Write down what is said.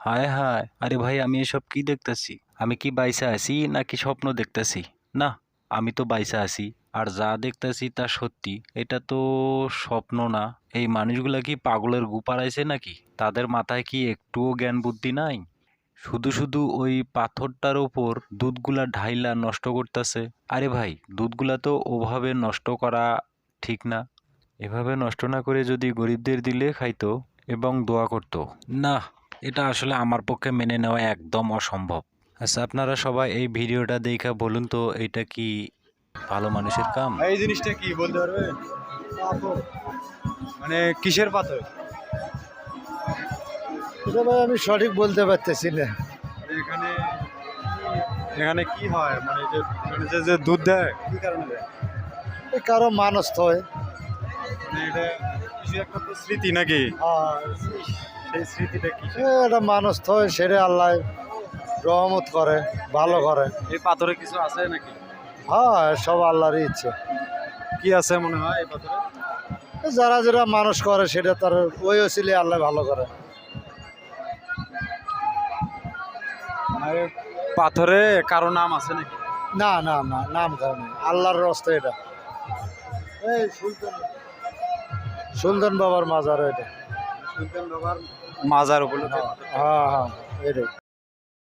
হায় হায়, আরে ভাই, আমি এসব কি দেখতাছি? আমি কি বাইসা আছি নাকি স্বপ্ন দেখতাছি? না, আমি তো বাইসা আছি। আর যা দেখতাছি তা সত্যি। এটা তো স্বপ্ন না। এই মানুষগুলা কি পাগলের গুপারাইছে নাকি? তাদের মাথায় কি একটুও জ্ঞান বুদ্ধি নাই? শুধু শুধু ওই পাথরটার ওপর দুধগুলা ঢাইলা নষ্ট করতেছে। আরে ভাই, দুধগুলা তো ওভাবে নষ্ট করা ঠিক না। এভাবে নষ্ট না করে যদি গরিবদের দিলে খাইতো এবং দোয়া করতো। না এটা আসলে আমার পক্ষে মেনে নেওয়া একদম অসম্ভব। আচ্ছা আপনারা সবাই এই ভিডিওটা দেখা বলুন তো এটা কি ভালো মানুষের কাম? এই জিনিসটা কি বলতে পারবে মানে কিসের পাথর? এটা ভাই আমি সঠিক বলতে পারতেছি না। এখানে এখানে কি হয়? মানে যে এখানে যে যে দুধ দেয় কি কারণে দেয়? এই কারও মানুষ হয়। মানে এটা কিছু একটা তো স্মৃতি নাকি? আর সেই স্মৃতিটা কি? এটা মানুষ হয় সেটা আল্লাহ রহমত করে ভালো করে। এই পাথরে কিছু আছে নাকি? হ্যাঁ সব আল্লাহর ইচ্ছে। কি আছে মনে হয় এই পাথরে? যারা যারা মানুষ করে সেটা তার ওই ওসিলে আল্লাহ ভালো করে। পাথরে কারও নাম আছে নাকি? না না না নাম কারণে আল্লাহর রাস্তা এটা। এই সুলতান সুলতান বাবার মাজার এটা। সুলতান বাবার মাজার উপলক্ষে হ্যাঁ হ্যাঁ এটাই।